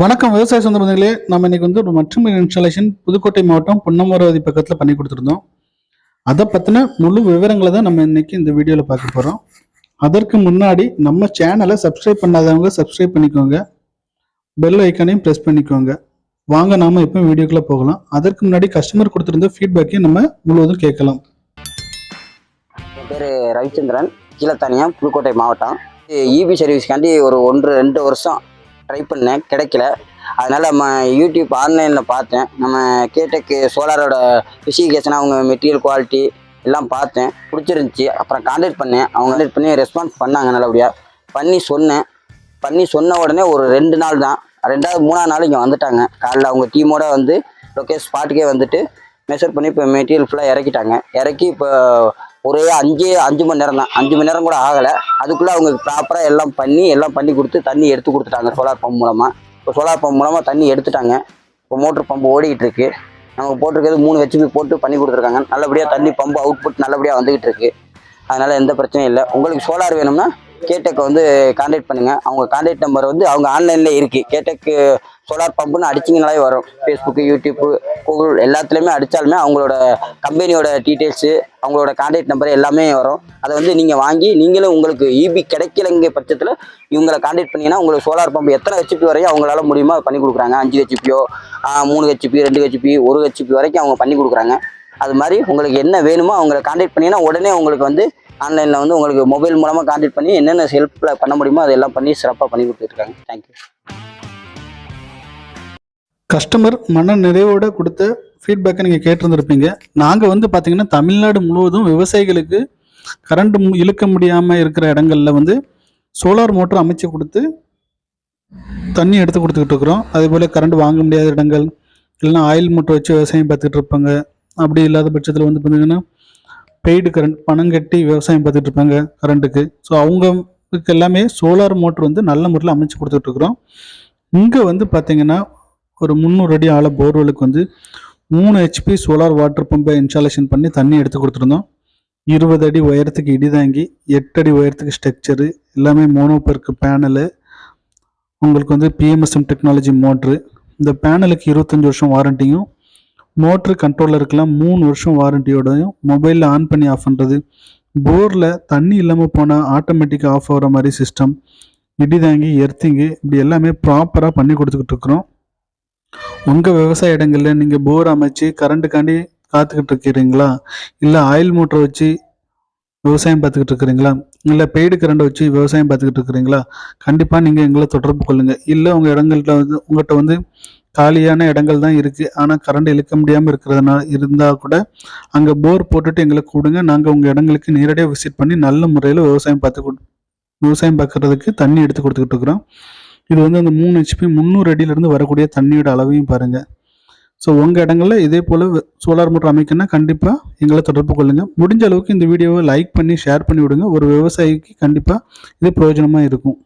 வணக்கம் விவசாய சொந்தபந்தங்களே நம்ம இன்னைக்கு வந்து ஒரு மற்றும் இன்ஸ்டாலேஷன் புதுக்கோட்டை மாவட்டம் பொன்னமராவதி பக்கத்தில் பண்ணி கொடுத்துருந்தோம். அதை பற்றின முழு விவரங்களை தான் நம்ம இன்னைக்கு இந்த வீடியோவில் பார்க்க போகிறோம் அதற்கு முன்னாடி நம்ம சேனலை சப்ஸ்கிரைப் பண்ணாதவங்க சப்ஸ்கிரைப் பண்ணிக்கோங்க. பெல் ஐக்கானையும் ப்ரெஸ் பண்ணிக்கோங்க. வாங்க நாம இப்போ வீடியோக்குள்ளே போகலாம். அதற்கு முன்னாடி கஸ்டமர் கொடுத்துருந்த ஃபீட்பேக்கையும் நம்ம முழுவதும் கேட்கலாம். என் பேர் ரவிச்சந்திரன். கீழத்தானியம் புதுக்கோட்டை மாவட்டம். இபி சர்வீஸ்க்காண்டி ஒரு ஒன்று ரெண்டு வருஷம் ட்ரை பண்ணேன். கிடைக்கல. அதனால் நம்ம யூடியூப் ஆன்லைனில் பார்த்தேன். நம்ம கேடெக் சோலாரோட ஸ்பெசிஃபிகேஷன் அவங்க மெட்டீரியல் குவாலிட்டி எல்லாம் பார்த்தேன். பிடிச்சிருந்துச்சி. அப்புறம் கான்டாக்ட் பண்ணேன். அவங்க கான்டாக்ட் பண்ணி ரெஸ்பான்ஸ் பண்ணாங்க நல்லபடியாக பண்ணி சொன்னேன். பண்ணி சொன்ன உடனே ஒரு ரெண்டு நாள் தான். ரெண்டாவது மூணாவது நாள் இங்கே வந்துட்டாங்க. காலைல அவங்க டீமோட வந்து லொக்கேஷன் ஸ்பாட்டுக்கே வந்துட்டு மெஷர் பண்ணி இப்போ மெட்டீரியல் ஃபுல்லாக இறக்கிட்டாங்க. இறக்கி இப்போ ஒரே அஞ்சு அஞ்சு மணி நேரம் தான் அஞ்சு மணி நேரம் கூட ஆகலை. அதுக்குள்ளே அவங்க ப்ராப்பராக எல்லாம் பண்ணி எல்லாம் பண்ணி கொடுத்து தண்ணி எடுத்து கொடுத்துட்டாங்க சோலார் பம்ப் மூலமாக இப்போ சோலார் பம்ப் மூலமாக தண்ணி எடுத்துட்டாங்க. இப்போ மோட்ரு பம்பு ஓடிக்கிட்டு இருக்கு. நமக்கு போட்டிருக்கிறது மூணு ஹெச்பி போட்டு பண்ணி கொடுத்துருக்காங்க. நல்லபடியாக தண்ணி பம்பு அவுட்புட் நல்லபடியாக வந்துக்கிட்டு இருக்கு. அதனால் எந்த பிரச்சனையும் இல்லை. உங்களுக்கு சோலார் வேணும்னா கேடெக்கை வந்து கான்டாக்ட் பண்ணுங்கள் அவங்க கான்டாக்ட் நம்பர் வந்து அவங்க ஆன்லைனில் இருக்குது கேடெக்கு சோலார் பம்புன்னு அடிச்சிங்கனாலே வரும். ஃபேஸ்புக்கு யூடியூப்பு கூகுள் எல்லாத்துலேயுமே அடித்தாலுமே அவங்களோட கம்பெனியோட டீட்டெயில்ஸு அவங்களோட கான்டாக்ட் நம்பர் எல்லாமே வரும். அதை வந்து நீங்கள் வாங்கி நீங்களும் உங்களுக்கு இபி கிடைக்கலங்க பட்சத்தில் இவங்களை கான்டாக்ட் பண்ணிங்கன்னா உங்களுக்கு சோலார் பம்ப் எத்தனை ஹெச்பி வரையும் அவங்களால முடியுமோ அதை பண்ணி கொடுக்குறாங்க. அஞ்சு ஹெச்பியோ மூணு ஹெச்பி ரெண்டு ஹெச்பி ஒரு ஹெச்பி வரைக்கும் அவங்க பண்ணி கொடுக்குறாங்க. அது மாதிரி உங்களுக்கு என்ன வேணுமோ அவங்களை கான்டாக்ட் பண்ணிங்கன்னா உடனே உங்களுக்கு வந்து ஆன்லைனில் வந்து உங்களுக்கு மொபைல் மூலமாக கான்டாக்ட் பண்ணி என்னென்ன ஹெல்ப்பில் பண்ண முடியுமோ அதெல்லாம் பண்ணி சிறப்பாக பண்ணி கொடுத்துருக்காங்க தேங்க்யூ கஸ்டமர் மன நிறைவோட கொடுத்த ஃபீட்பேக்கை நீங்கள் கேட்டிருந்திருப்பீங்க. நாங்கள் வந்து பார்த்தீங்கன்னா தமிழ்நாடு முழுவதும் விவசாயிகளுக்கு கரண்ட் இழுக்க முடியாமல் இருக்கிற இடங்கள்ல வந்து சோலார் மோட்டர் அமைச்சு கொடுத்து தண்ணி எடுத்து கொடுத்துக்கிட்டு இருக்கிறோம். அதே போல் கரண்ட் வாங்க முடியாத இடங்கள் இல்லைன்னா ஆயில் மோட்டர் வச்சு விவசாயம் பார்த்துட்டு இருப்பாங்க. அப்படி இல்லாத பட்சத்தில் வந்து பார்த்தீங்கன்னா பெய்டு கரண்ட் பணம் கட்டி விவசாயம் பார்த்துட்டு இருப்பாங்க கரண்ட்டுக்கு ஸோ அவங்களுக்கு எல்லாமே சோலார் மோட்டர் வந்து நல்ல முறையில் அமைச்சு கொடுத்துட்டு இருக்கிறோம். இங்கே வந்து பார்த்திங்கன்னா ஒரு முந்நூறு அடி ஆழ போர்வெலுக்கு வந்து மூணு ஹெச்பி சோலார் வாட்டர் பம்பை இன்ஸ்டாலேஷன் பண்ணி தண்ணி எடுத்து கொடுத்துருந்தோம். இருபது அடி உயரத்துக்கு இடிதாங்கி எட்டு அடி உயரத்துக்கு ஸ்ட்ரக்சரு எல்லாமே மோனோபெருக்கு பேனலு உங்களுக்கு வந்து பிஎம்எஸ்எம் டெக்னாலஜி மோட்ரு இந்த பேனலுக்கு இருபத்தஞ்சி வருஷம் வாரண்டியும் மோட்ரு கண்ட்ரோலருக்கெல்லாம் மூணு வருஷம் வாரண்டியோடையும் மொபைலில் ஆன் பண்ணி ஆஃப் பண்ணுறது போரில் தண்ணி இல்லாமல் போனால் ஆட்டோமேட்டிக்காக ஆஃப் ஆகிற மாதிரி சிஸ்டம் இடிதாங்கி எர்த்திங்கு இப்படி எல்லாமே ப்ராப்பராக பண்ணி கொடுத்துக்கிட்டு இருக்கிறோம். உங்கள் விவசாய இடங்களில் நீங்கள் போர் அமைச்சு கரண்ட்டுக்காண்டி காத்துக்கிட்டு இருக்கிறீங்களா? இல்லை ஆயில் மோட்டர் வச்சு விவசாயம் பார்த்துக்கிட்டு இருக்கிறீங்களா? இல்லை பெய்டு கரண்டை வச்சு விவசாயம் பார்த்துக்கிட்டு இருக்கிறீங்களா? கண்டிப்பாக நீங்கள் எங்களை தொடர்பு கொள்ளுங்கள் இல்லை உங்கள் இடங்கள்கிட்ட வந்து உங்கள்கிட்ட வந்து காலியான இடங்கள் தான் இருக்குது ஆனால் கரண்ட் இழுக்க முடியாமல் இருக்கிறதுனால இருந்தால் கூட அங்கே போர் போட்டுட்டு எங்களுக்கு கொடுங்க. நாங்கள் உங்கள் இடங்களுக்கு நேரடியாக விசிட் பண்ணி நல்ல முறையில் விவசாயம் பார்த்து கொடு விவசாயம் பார்க்குறதுக்கு தண்ணி எடுத்து கொடுத்துக்கிட்டு இருக்கிறோம். இது வந்து அந்த மூணு ஹெச்பி முந்நூறு அடியிலேருந்து வரக்கூடிய தண்ணியோட அளவையும் பாருங்கள் ஸோ உங்கள் இடங்களில் இதே போல் சோலார் மோட்டர் அமைக்கணும்னா கண்டிப்பாக எங்களை தொடர்பு கொள்ளுங்கள் முடிஞ்ச அளவுக்கு இந்த வீடியோவை லைக் பண்ணி ஷேர் பண்ணி விடுங்க. ஒரு விவசாயிக்கு கண்டிப்பாக இது பிரயோஜனமாக இருக்கும்.